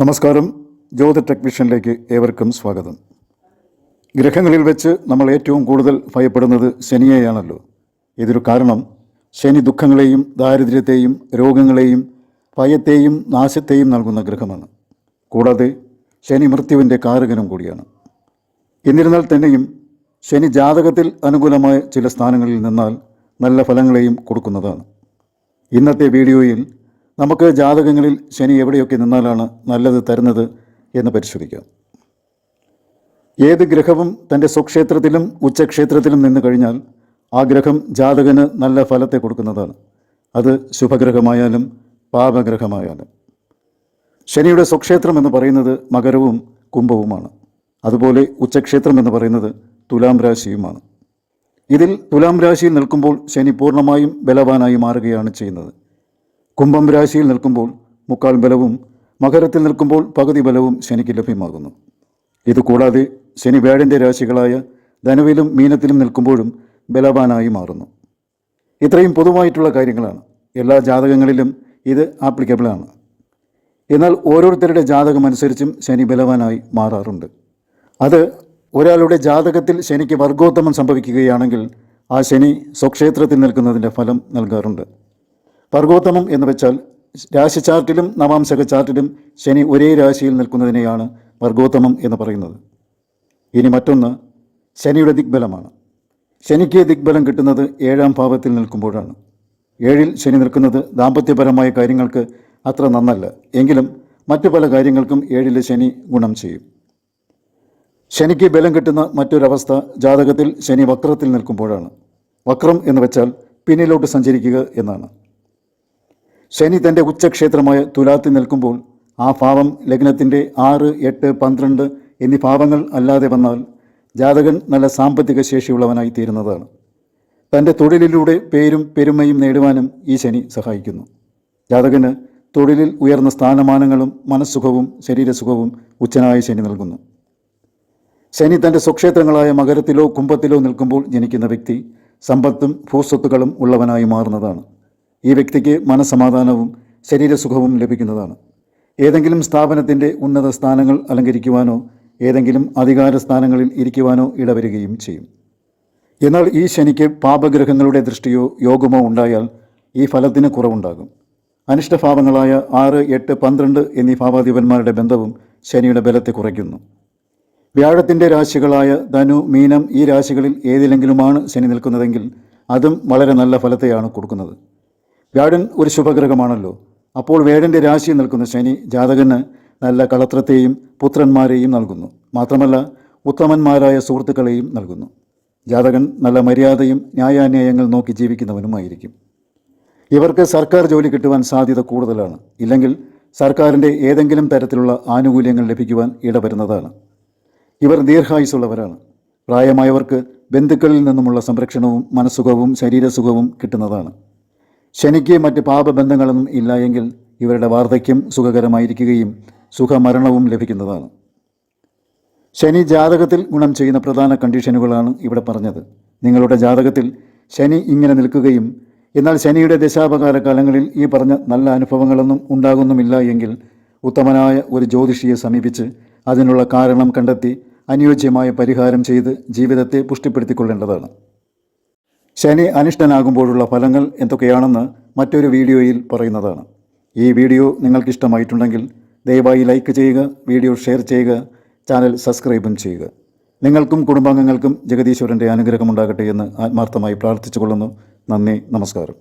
നമസ്കാരം. ജ്യോതി ടെക് വിഷനിലേക്ക് ഏവർക്കും സ്വാഗതം. ഗ്രഹങ്ങളിൽ വെച്ച് നമ്മൾ ഏറ്റവും കൂടുതൽ ഭയപ്പെടുന്നത് ശനിയെയാണല്ലോ. ഇതൊരു കാരണം. ശനി ദുഃഖങ്ങളെയും ദാരിദ്ര്യത്തെയും രോഗങ്ങളെയും ഭയത്തെയും നാശത്തെയും നൽകുന്ന ഗ്രഹമാണ്. കൂടാതെ ശനി മൃത്യുവിന്റെ കാരകനും കൂടിയാണ്. എന്നിരുന്നാൽ തന്നെയും ശനി ജാതകത്തിൽ അനുകൂലമായ ചില സ്ഥാനങ്ങളിൽ നിന്നാൽ നല്ല ഫലങ്ങളെയും കൊടുക്കുന്നതാണ്. ഇന്നത്തെ വീഡിയോയിൽ നമുക്ക് ജാതകങ്ങളിൽ ശനി എവിടെയൊക്കെ നിന്നാലാണ് നല്ലത് തരുന്നത് എന്ന് പരിശോധിക്കാം. ഏത് ഗ്രഹവും തന്റെ സ്വക്ഷേത്രത്തിലും ഉച്ചക്ഷേത്രത്തിലും നിന്ന് കഴിഞ്ഞാൽ ആ ഗ്രഹം ജാതകന് നല്ല ഫലത്തെ കൊടുക്കുന്നതാണ്. അത് ശുഭഗ്രഹമായാലും പാപഗ്രഹമായാലും. ശനിയുടെ സ്വക്ഷേത്രം എന്ന് പറയുന്നത് മകരവും കുംഭവുമാണ്. അതുപോലെ ഉച്ചക്ഷേത്രം എന്ന് പറയുന്നത് തുലാം രാശിയുമാണ്. ഇതിൽ തുലാം രാശിയിൽ നിൽക്കുമ്പോൾ ശനി പൂർണമായും ബലവാനായി മാറുകയാണ് ചെയ്യുന്നത്. കുംഭം രാശിയിൽ നിൽക്കുമ്പോൾ മുക്കാൽ ബലവും മകരത്തിൽ നിൽക്കുമ്പോൾ പകുതി ബലവും ശനിക്ക് ലഭ്യമാകുന്നു. ഇതുകൂടാതെ ശനി വ്യാഴന്റെ രാശികളായ ധനുവിലും മീനത്തിലും നിൽക്കുമ്പോഴും ബലവാനായി മാറുന്നു. ഇത്രയും പൊതുവായിട്ടുള്ള കാര്യങ്ങളാണ്. എല്ലാ ജാതകങ്ങളിലും ഇത് ആപ്ലിക്കബിളാണ് എന്നാൽ ഓരോരുത്തരുടെ ജാതകം അനുസരിച്ചും ശനി ബലവാനായി മാറാറുണ്ട്. അത് ഒരാളുടെ ജാതകത്തിൽ ശനിക്ക് വർഗോത്തമം സംഭവിക്കുകയാണെങ്കിൽ ആ ശനി സ്വക്ഷേത്രത്തിൽ നിൽക്കുന്നതിന്റെ ഫലം നൽകാറുണ്ട്. വർഗോത്തമം എന്ന് വെച്ചാൽ രാശി ചാർട്ടിലും നവാംശക ചാർട്ടിലും ശനി ഒരേ രാശിയിൽ നിൽക്കുന്നതിനെയാണ് വർഗോത്തമം എന്ന് പറയുന്നത്. ഇനി മറ്റൊന്ന് ശനിയുടെ ദിഗ്ബലമാണ്. ശനിക്ക് ദിഗ്ബലം കിട്ടുന്നത് ഏഴാം ഭാവത്തിൽ നിൽക്കുമ്പോഴാണ്. ഏഴിൽ ശനി നിൽക്കുന്നത് ദാമ്പത്യപരമായ കാര്യങ്ങൾക്ക് അത്ര നന്നല്ല. എങ്കിലും മറ്റു പല കാര്യങ്ങൾക്കും ഏഴിലെ ശനി ഗുണം ചെയ്യും. ശനിക്ക് ബലം കിട്ടുന്ന മറ്റൊരവസ്ഥ ജാതകത്തിൽ ശനി വക്രത്തിൽ നിൽക്കുമ്പോഴാണ്. വക്രം എന്ന് വെച്ചാൽ പിന്നിലോട്ട് സഞ്ചരിക്കുക എന്നാണ്. ശനി തന്റെ ഉച്ചക്ഷേത്രമായ തുലാത്തിൽ നിൽക്കുമ്പോൾ ആ ഭാവം ലഗ്നത്തിന്റെ ആറ് എട്ട് പന്ത്രണ്ട് എന്നീ ഭാവങ്ങൾ അല്ലാതെ വന്നാൽ ജാതകൻ നല്ല സാമ്പത്തിക ശേഷിയുള്ളവനായി തീരുന്നതാണ്. തന്റെ തൊഴിലിലൂടെ പേരും പെരുമയും നേടുവാനും ഈ ശനി സഹായിക്കുന്നു. ജാതകന് തൊഴിലിൽ ഉയർന്ന സ്ഥാനമാനങ്ങളും മനസ്സുഖവും ശരീരസുഖവും ഉച്ചനായ ശനി നൽകുന്നു. ശനി തന്റെ സ്വക്ഷേത്രങ്ങളായ മകരത്തിലോ കുംഭത്തിലോ നിൽക്കുമ്പോൾ ജനിക്കുന്ന വ്യക്തി സമ്പത്തും ഭൂസ്വത്തുക്കളും ഉള്ളവനായി മാറുന്നതാണ്. ഈ വ്യക്തിക്ക് മനസമാധാനവും ശരീരസുഖവും ലഭിക്കുന്നതാണ്. ഏതെങ്കിലും സ്ഥാപനത്തിന്റെ ഉന്നത സ്ഥാനങ്ങൾ അലങ്കരിക്കുവാനോ ഏതെങ്കിലും അധികാര സ്ഥാനങ്ങളിൽ ഇരിക്കുവാനോ ഇടവരികയും ചെയ്യും. എന്നാൽ ഈ ശനിക്ക് പാപഗ്രഹങ്ങളുടെ ദൃഷ്ടിയോ യോഗമോ ഉണ്ടായാൽ ഈ ഫലത്തിന് കുറവുണ്ടാകും. അനിഷ്ടഭാവങ്ങളായ ആറ് എട്ട് പന്ത്രണ്ട് എന്നീ ഭാവാധിപന്മാരുടെ ബന്ധവും ശനിയുടെ ബലത്തെ കുറയ്ക്കുന്നു. വ്യാഴത്തിന്റെ രാശികളായ ധനു മീനം ഈ രാശികളിൽ ഏതിലെങ്കിലുമാണ് ശനി നിൽക്കുന്നതെങ്കിൽ അതും വളരെ നല്ല ഫലത്തെയാണ് കൊടുക്കുന്നത്. വ്യാഴൻ ഒരു ശുഭഗ്രഹമാണല്ലോ. അപ്പോൾ വേഴന്റെ രാശിയിൽ നിൽക്കുന്ന ശനി ജാതകന് നല്ല കളത്രത്തെയും പുത്രന്മാരെയും നൽകുന്നു. മാത്രമല്ല ഉത്തമന്മാരായ സുഹൃത്തുക്കളെയും നൽകുന്നു. ജാതകൻ നല്ല മര്യാദയും ന്യായാന്യായങ്ങൾ നോക്കി ജീവിക്കുന്നവനുമായിരിക്കും. ഇവർക്ക് സർക്കാർ ജോലി കിട്ടുവാൻ സാധ്യത കൂടുതലാണ്. ഇല്ലെങ്കിൽ സർക്കാരിന്റെ ഏതെങ്കിലും തരത്തിലുള്ള ആനുകൂല്യങ്ങൾ ലഭിക്കുവാൻ ഇടവരുന്നതാണ്. ഇവർ ദീർഘായുസുള്ളവരാണ് പ്രായമായവർക്ക് ബന്ധുക്കളിൽ നിന്നുമുള്ള സംരക്ഷണവും മനസ്സുഖവും ശരീരസുഖവും കിട്ടുന്നതാണ്. ശനിക്ക് മറ്റ് പാപബന്ധങ്ങളൊന്നും ഇല്ല എങ്കിൽ ഇവരുടെ വാർദ്ധക്യം സുഖകരമായിരിക്കുകയും സുഖമരണവും ലഭിക്കുന്നതാണ്. ശനി ജാതകത്തിൽ ഗുണം ചെയ്യുന്ന പ്രധാന കണ്ടീഷനുകളാണ് ഇവിടെ പറഞ്ഞത്. നിങ്ങളുടെ ജാതകത്തിൽ ശനി ഇങ്ങനെ നിൽക്കുകയും എന്നാൽ ശനിയുടെ ദശാപകാല കാലങ്ങളിൽ ഈ പറഞ്ഞ നല്ല അനുഭവങ്ങളൊന്നും ഉണ്ടാകുന്നുമില്ല എങ്കിൽ ഉത്തമനായ ഒരു ജ്യോതിഷിയെ സമീപിച്ച് അതിനുള്ള കാരണം കണ്ടെത്തി അനുയോജ്യമായ പരിഹാരം ചെയ്ത് ജീവിതത്തെ പുഷ്ടിപ്പെടുത്തിക്കൊള്ളേണ്ടതാണ്. ശനി അനിഷ്ടനാകുമ്പോഴുള്ള ഫലങ്ങൾ എന്തൊക്കെയാണെന്ന് മറ്റൊരു വീഡിയോയിൽ പറയുന്നതാണ്. ഈ വീഡിയോ നിങ്ങൾക്കിഷ്ടമായിട്ടുണ്ടെങ്കിൽ ദയവായി ലൈക്ക് ചെയ്യുക വീഡിയോ ഷെയർ ചെയ്യുക ചാനൽ സബ്സ്ക്രൈബും ചെയ്യുക. നിങ്ങൾക്കും കുടുംബാംഗങ്ങൾക്കും ജഗദീശ്വരന്റെ അനുഗ്രഹമുണ്ടാകട്ടെ എന്ന് ആത്മാർത്ഥമായി പ്രാർത്ഥിച്ചുകൊള്ളുന്നു. നന്ദി നമസ്കാരം.